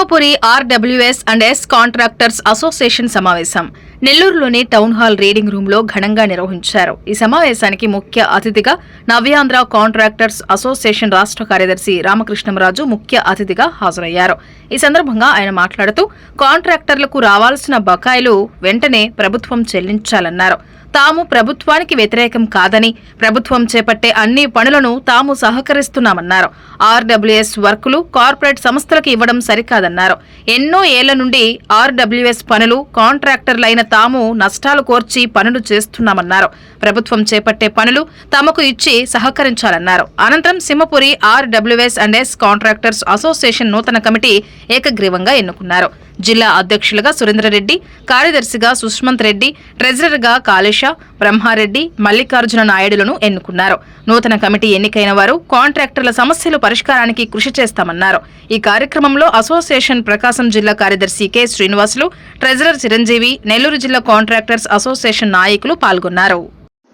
Simhapuri RWS and S contractors association సమావేశం. నెల్లూరులోని town hall reading రూమ్లో ఘనంగా నిర్వహించారు. ఈ సమావేశానికి ముఖ్య అతిథిగా నవ్యాంధ్ర కాంట్రాక్టర్స్ అసోసియేషన్ రాష్ట్ర కార్యదర్శి రామకృష్ణంరాజు ముఖ్య అతిథిగా హాజరయ్యారు. ఈ సందర్భంగా ఆయన మాట్లాడుతూ కాంట్రాక్టర్లకు రావాల్సిన బకాయిలు వెంటనే ప్రభుత్వం చెల్లించాలన్నారు. తాము ప్రభుత్వానికి వ్యతిరేకం కాదని ప్రభుత్వం చేపట్టే అన్ని పనులను తాము సహకరిస్తున్నామన్నారు. ఆర్డబ్ల్యూఎస్ వర్కులు కార్పొరేట్ సంస్థలకు ఇవ్వడం సరికాదన్నారు. ఎన్నో ఏళ్ళ నుండి ఆర్డబ్ల్యూఎస్ పనులు కాంట్రాక్టర్లైన తాము నష్టాలు కోర్చి పనులు చేస్తున్నామన్నారు. ప్రభుత్వం చేపట్టే పనులు తమకు ఇచ్చి సహకరించాలన్నారు. అనంతరం Simhapuri RWS and S contractors association నూతన కమిటీ ఏకగ్రీవంగా ఎన్నుకున్నారు. జిల్లా అధ్యక్షులుగా సురేంద్రరెడ్డి కార్యదర్శిగా సుష్మంత్ రెడ్డి ట్రెజరర్గా కాళేశ బ్రహ్మారెడ్డి మల్లికార్జున నాయుడులను ఎన్నుకున్నారు. నూతన కమిటీ ఎన్నికైన వారు కాంట్రాక్టర్ల సమస్యలు పరిష్కారానికి కృషి చేస్తామన్నారు. ఈ కార్యక్రమంలో అసోసియేషన్ ప్రకాశం జిల్లా కార్యదర్శి కె. శ్రీనివాసులు ట్రెజరర్ చిరంజీవి నెల్లూరు జిల్లా కాంట్రాక్టర్స్ అసోసియేషన్ నాయకులు పాల్గొన్నారు.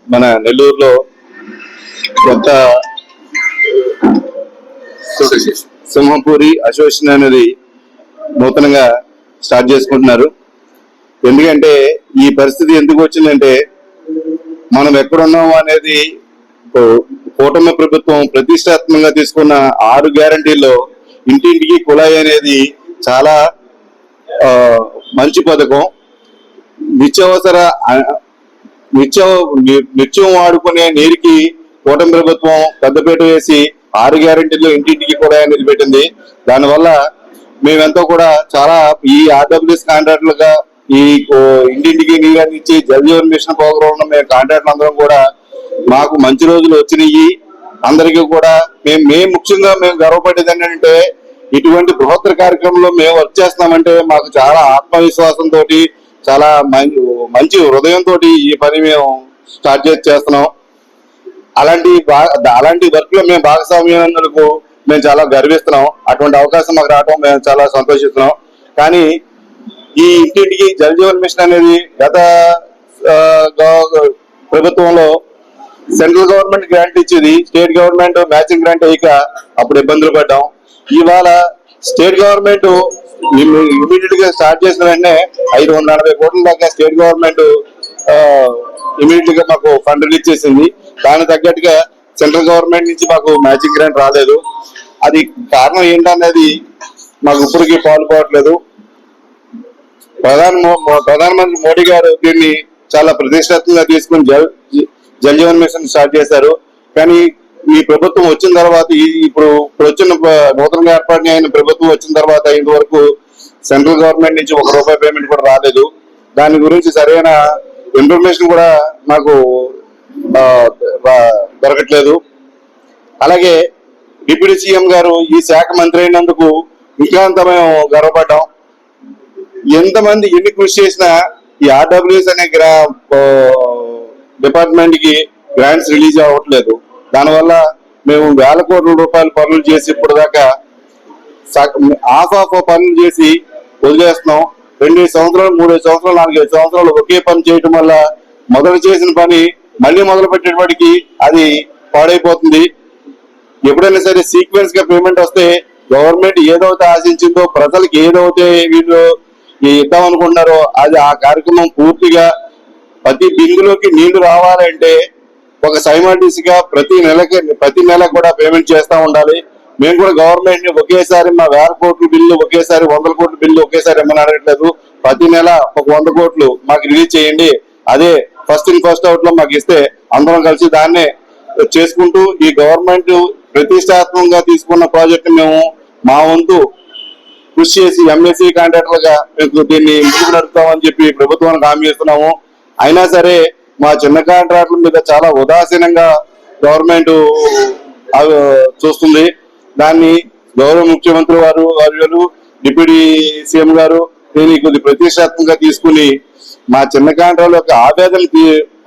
మన నెల్లూరులో కొత్త సింహపూరి అసోసియేషన్ అనేది నూతనంగా స్టార్ట్ చేసుకుంటున్నారు. ఎందుకంటే ఈ పరిస్థితి ఎందుకు వచ్చిందంటే మనం ఎక్కడున్నాం అనేది కూటమి ప్రభుత్వం ప్రతిష్టాత్మకంగా తీసుకున్న ఆరు గ్యారంటీల్లో ఇంటింటికి కుళాయి అనేది చాలా మంచి పథకం. నిత్యావసర నిత్యం నిత్యం వాడుకునే నీరుకి కూటమి ప్రభుత్వం పెద్దపీట వేసి ఆరు గ్యారెంటీలు ఇంటింటికి కూడా నిలబెట్టింది దానివల్ల మేమెంతో కూడా చాలా ఈ ఆర్డబ్ల్యూఎస్ కాంట్రాక్టులుగా ఈ ఇంటింటికి నీరు అందించి జల్ జీవన్ మిషన్ ప్రోగ్రామ్ మేము కాంట్రాక్ట్ అందరం కూడా మాకు మంచి రోజులు వచ్చినాయి. అందరికీ కూడా మేము మేము ముఖ్యంగా మేము గర్వపడేది ఏంటంటే ఇటువంటి బృహత్తర కార్యక్రమంలో మేము వర్క్ చేస్తున్నామంటే మాకు చాలా ఆత్మవిశ్వాసంతో చాలా మంచి హృదయంతో ఈ పని మేము స్టార్ట్ చేసి చేస్తున్నాం. అలాంటి అలాంటి వర్క్లో మేము భాగస్వామ్యందుకు మేము చాలా గర్విస్తున్నాం. అటువంటి అవకాశం మాకు రావడం మేము చాలా సంతోషిస్తున్నాం. కానీ ఈ ఇంటింటికి జలజీవన్ మిషన్ అనేది గత ప్రభుత్వంలో సెంట్రల్ గవర్నమెంట్ గ్రాంట్ ఇచ్చేది. స్టేట్ గవర్నమెంట్ మ్యాచింగ్ గ్రాంట్ అయ్యాక అప్పుడు ఇబ్బందులు పడ్డాం. ఇవాళ స్టేట్ గవర్నమెంట్ ఇమీడియట్గా స్టార్ట్ చేసిన వెంటనే ఐదు వందల నలభై కోట్ల దాకా స్టేట్ గవర్నమెంట్ ఇమీడియట్గా మాకు ఫండ్ రిలీజ్ చేసింది దానికి తగ్గట్టుగా సెంట్రల్ గవర్నమెంట్ నుంచి మాకు మ్యాచింగ్ గ్రాంట్ రాలేదు. అది కారణం ఏంటనేది మాకు ఇప్పటికీ పాల్పోవట్లేదు ప్రధాన ప్రధానమంత్రి మోడీ గారు దీన్ని చాలా ప్రతిష్టాత్మకంగా తీసుకుని జల్ జల్ జీవన్ మిషన్ స్టార్ట్ చేశారు. కానీ ఈ ప్రభుత్వం వచ్చిన తర్వాత ఇప్పుడు ఇప్పుడు వచ్చిన నూతనంగా ఏర్పాటు అయిన ప్రభుత్వం వచ్చిన తర్వాత ఇంతవరకు సెంట్రల్ గవర్నమెంట్ నుంచి ఒక రూపాయి పేమెంట్ కూడా రాలేదు. దాని గురించి సరైన ఇన్ఫర్మేషన్ కూడా నాకు దొరకట్లేదు. అలాగే డిప్యూటీ సీఎం గారు ఈ శాఖ మంత్రి అయినందుకు ఇంకా మేము గర్వపడ్డాం. ఎంతమంది ఎన్ని కృషి చేసినా ఈ ఆర్డబ్ల్యూఎస్ అనే గ్రా డిపార్ట్మెంట్కి గ్రాంట్స్ రిలీజ్ అవ్వట్లేదు. దానివల్ల మేము వేల కోట్ల రూపాయల పనులు చేసి ఇప్పుడు దాకా హాఫ్ ఆఫ్ పనులు చేసి వదిలేస్తున్నాం. రెండు సంవత్సరాలు మూడు సంవత్సరాలు నాలుగైదు సంవత్సరాలు ఒకే పని చేయటం వల్ల మొదలు చేసిన పని మళ్ళీ మొదలు పెట్టేటప్పటికి అది పాడైపోతుంది. ఎప్పుడైనా సరే సీక్వెన్స్గా పేమెంట్ వస్తే గవర్నమెంట్ ఏదైతే ఆశించిందో ప్రజలకు ఏదైతే వీళ్ళు ఇద్దాం అనుకుంటున్నారో అది ఆ కార్యక్రమం పూర్తిగా ప్రతి బిందులోకి నీళ్ళు రావాలంటే ఒక సైమాటిస్గా ప్రతి నెలకి ప్రతి నెల కూడా పేమెంట్ చేస్తూ ఉండాలి. మేము కూడా గవర్నమెంట్ని ఒకేసారి మా వేల కోట్ల బిల్లు ఒకేసారి వందల కోట్ల బిల్లు ఒకేసారి ఇమ్మని అడగట్లేదు ప్రతి నెల ఒక వంద కోట్లు మాకు రిలీజ్ చేయండి. అదే ఫస్ట్ ఇన్ ఫస్ట్ అవుట్లో మాకు ఇస్తే అందరం కలిసి దాన్నే చేసుకుంటూ ఈ గవర్నమెంట్ ప్రతిష్టాత్మకంగా తీసుకున్న ప్రాజెక్ట్ మేము మా వంతు కృషి చేసి ఎంఎస్సీ కాంట్రాక్టర్లుగా మీకు దీన్ని ముందుకు నడుపుతామని చెప్పి ప్రభుత్వానికి హామీ ఇస్తున్నాము. అయినా సరే మా చిన్న కాంట్రాక్టుల మీద చాలా ఉదాసీనంగా గవర్నమెంట్ చూస్తుంది. దాన్ని గౌరవ ముఖ్యమంత్రి వారు వారు డిప్యూటీ సీఎం గారు దీన్ని కొద్ది ప్రతిష్టాత్మకంగా తీసుకుని మా చిన్న కాంట్రాక్టుల యొక్క ఆవేదన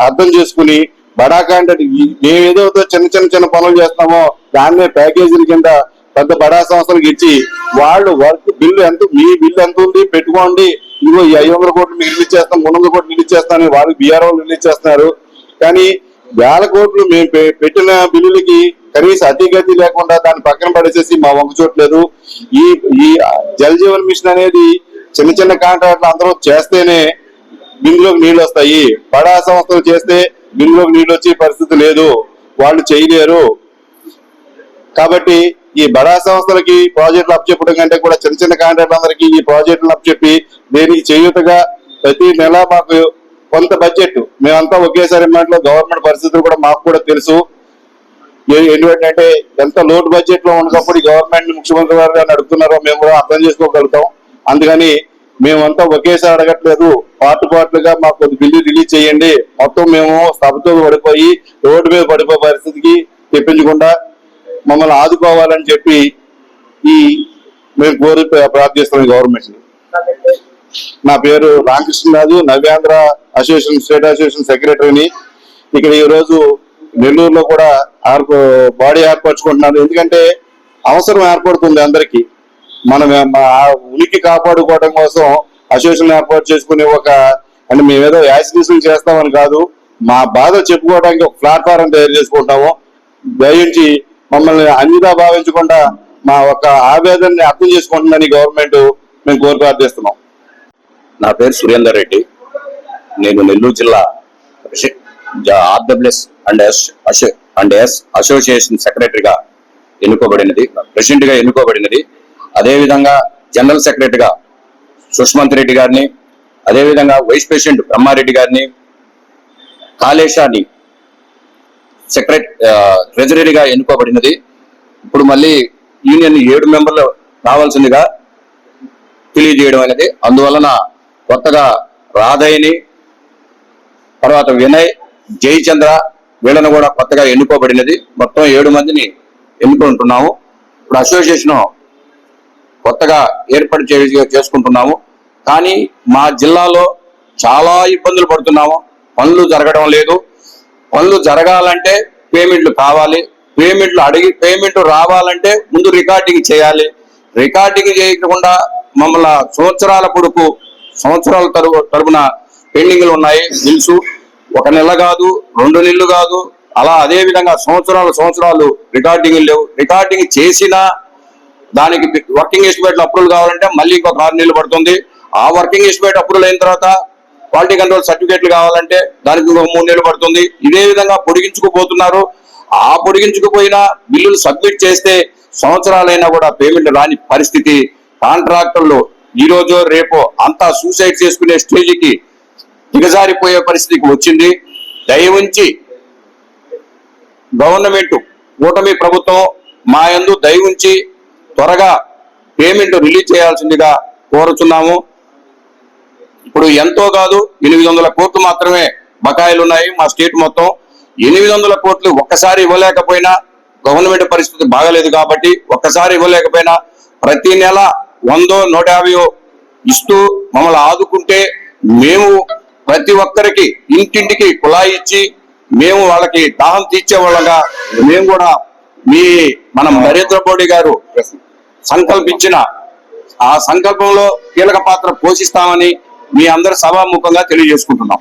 అర్థం చేసుకుని బడా కాంట్రాక్ట్ ఏదో మేము ఏదైతే చిన్న చిన్న చిన్న పనులు చేస్తామో దాన్నే ప్యాకేజీల కింద పెద్ద బడా సంస్థలకు ఇచ్చి వాళ్ళు వర్క్ బిల్లు ఎంత మీ బిల్లు ఎంత ఉంది పెట్టుకోండి. ఇదిగో ఈ ఐదు వందల కోట్లు మీకు రిలీజ్ చేస్తాం మూడు వందల కోట్లు రిలీజ్ చేస్తామని వాళ్ళు బీఆర్ఓ రిలీజ్ చేస్తున్నారు. కానీ వేల కోట్లు మేము పె- పెట్టిన బిల్లులకి కనీస అతిగతి లేకుండా దాన్ని పక్కన పడేసేసి మా వంక చూడలేదు ఈ ఈ జల్ జీవన్ మిషన్ అనేది చిన్న చిన్న కాంట్రాక్ట్లు అందరూ చేస్తేనే బిందులోకి నీళ్ళు వస్తాయి. బడా సంస్థలు చేస్తే బిందులోకి నీళ్ళు వచ్చే పరిస్థితి లేదు. వాళ్ళు చేయలేరు. కాబట్టి ఈ బడా సంస్థలకి ప్రాజెక్టులు అప్పచెప్పడం కంటే కూడా చిన్న చిన్న కాంట్రాక్టులందరికీ ఈ ప్రాజెక్టులను అప్పచెప్పి దీనికి చేయూతగా ప్రతి నెల మాకు కొంత బడ్జెట్ మేమంతా ఒకేసారి ఇవ్వడంలో గవర్నమెంట్ పరిస్థితులు కూడా మాకు కూడా తెలుసు. ఏ- ఎంత లోటు బడ్జెట్లో ఉన్నప్పుడు గవర్నమెంట్ ముఖ్యమంత్రి గారు గారిని అడుగుతున్నారో మేము కూడా అర్థం చేసుకోగలుగుతాం. అందుకని మేమంతా ఒకేసారి అడగట్లేదు. పార్ట్ పార్ట్లుగా మాకు కొద్ది బిల్లు రిలీజ్ చేయండి. మొత్తం మేము సభతో పడిపోయి రోడ్డు మీద పడిపోయే పరిస్థితికి తెప్పించకుండా మమ్మల్ని ఆదుకోవాలని చెప్పి ఈ మేము కోరి ప్రార్థిస్తున్నాం గవర్నమెంట్ నా. పేరు Ramakrishnaraju Navyandhra association state association సెక్రటరీని ఇక్కడ ఈ రోజు నెల్లూరులో కూడా ఆర్ప బాడీ ఏర్పరచుకుంటున్నాను ఎందుకంటే అవసరం ఏర్పడుతుంది అందరికీ. మనం మా ఉనికి కాపాడుకోవడం కోసం అసోసియేషన్ ఏర్పాటు చేసుకునే ఒక అంటే మేమేదో యాసిడీసులు చేస్తామని కాదు మా బాధ చెప్పుకోవడానికి ఒక ప్లాట్ఫారం తయారు చేసుకుంటాము దయించి మమ్మల్ని అన్నిగా భావించకుండా మా ఒక ఆవేదనని అర్థం చేసుకుంటుందని గవర్నమెంట్ మేము కోరిక ప్రార్థిస్తున్నాం. నా పేరు సురేందర్ రెడ్డి. నేను నెల్లూరు జిల్లా RWS and S and S association సెక్రటరీగా ఎన్నుకోబడినది. ప్రెసిడెంట్గా ఎన్నుకోబడినది. అదేవిధంగా జనరల్ సెక్రటరీగా సుష్మంత్ రెడ్డి గారిని అదేవిధంగా వైస్ ప్రెసిడెంట్ బ్రహ్మారెడ్డి గారిని కాళేశాన్ని సెక్రటరీ ట్రెజరీగా ఎన్నుకోబడినది. ఇప్పుడు మళ్ళీ యూనియన్ ఏడు మెంబర్లు రావాల్సిందిగా తెలియజేయడం అనేది. అందువలన కొత్తగా రాధయ్యని తర్వాత వినయ్ జయచంద్ర వీళ్ళను కూడా కొత్తగా ఎన్నుకోబడినది. మొత్తం ఏడు మందిని ఎన్నుకుంటున్నాము. ఇప్పుడు అసోసియేషన్ కొత్తగా ఏర్పాటు చే- చేసుకుంటున్నాము. కానీ మా జిల్లాలో చాలా ఇబ్బందులు పడుతున్నాము. పనులు జరగడం లేదు. పనులు జరగాలంటే పేమెంట్లు కావాలి. పేమెంట్లు అడిగి పేమెంట్ రావాలంటే ముందు రికార్డింగ్ చేయాలి. రికార్డింగ్ చేయకుండా మమ్మల్ని సంవత్సరాల పొడుపు సంవత్సరాల తరు తరపున పెండింగ్లు ఉన్నాయి బిల్స్ ఒక నెల కాదు రెండు నెలలు కాదు అలా అదే విధంగా సంవత్సరాలు సంవత్సరాలు రికార్డింగ్ లేవు. రికార్డింగ్ చేసినా దానికి వర్కింగ్ ఎస్టిమేట్లు అప్రూవల్ కావాలంటే మళ్ళీ ఇంకొక ఆరు నెలలు పడుతుంది. ఆ వర్కింగ్ ఎస్టిమేట్ అప్రూవల్ అయిన తర్వాత క్వాలిటీ కంట్రోల్ సర్టిఫికేట్లు కావాలంటే దానికి ఒక మూడు నెలలు పడుతుంది. ఇదే విధంగా పొడిగించుకుపోతున్నారు. ఆ పొడిగించుకుపోయినా బిల్లులు సబ్మిట్ చేస్తే సంవత్సరాలైనా కూడా పేమెంట్ రాని పరిస్థితి కాంట్రాక్టర్లు ఈ రోజు అంతా సూసైడ్ చేసుకునే స్టేజ్కి దిగజారిపోయే పరిస్థితికి వచ్చింది. దయవుంచి గవర్నమెంట్ కూటమి ప్రభుత్వం మా యందు దయవుంచి త్వరగా పేమెంట్ రిలీజ్ చేయాల్సిందిగా కోరుచున్నాము. ఇప్పుడు ఎంతో కాదు ఎనిమిది వందల కోట్లు మాత్రమే బకాయిలు ఉన్నాయి మా స్టేట్ మొత్తం. ఎనిమిది వందల కోట్లు ఒక్కసారి ఇవ్వలేకపోయినా గవర్నమెంట్ పరిస్థితి బాగలేదు కాబట్టి ఒక్కసారి ఇవ్వలేకపోయినా ప్రతి నెల వందో నూట యాభైయో ఇస్తూ మమ్మల్ని ఆదుకుంటే మేము ప్రతి ఒక్కరికి ఇంటింటికి కుళాయి ఇచ్చి మేము వాళ్ళకి దాహం తీర్చే వాళ్ళగా మేము కూడా మీ మన నరేంద్ర మోడీ గారు సంకల్పించిన ఆ సంకల్పంలో కీలక పాత్ర పోషిస్తామని మీ అందరి సభాముఖంగా తెలియజేసుకుంటున్నాం.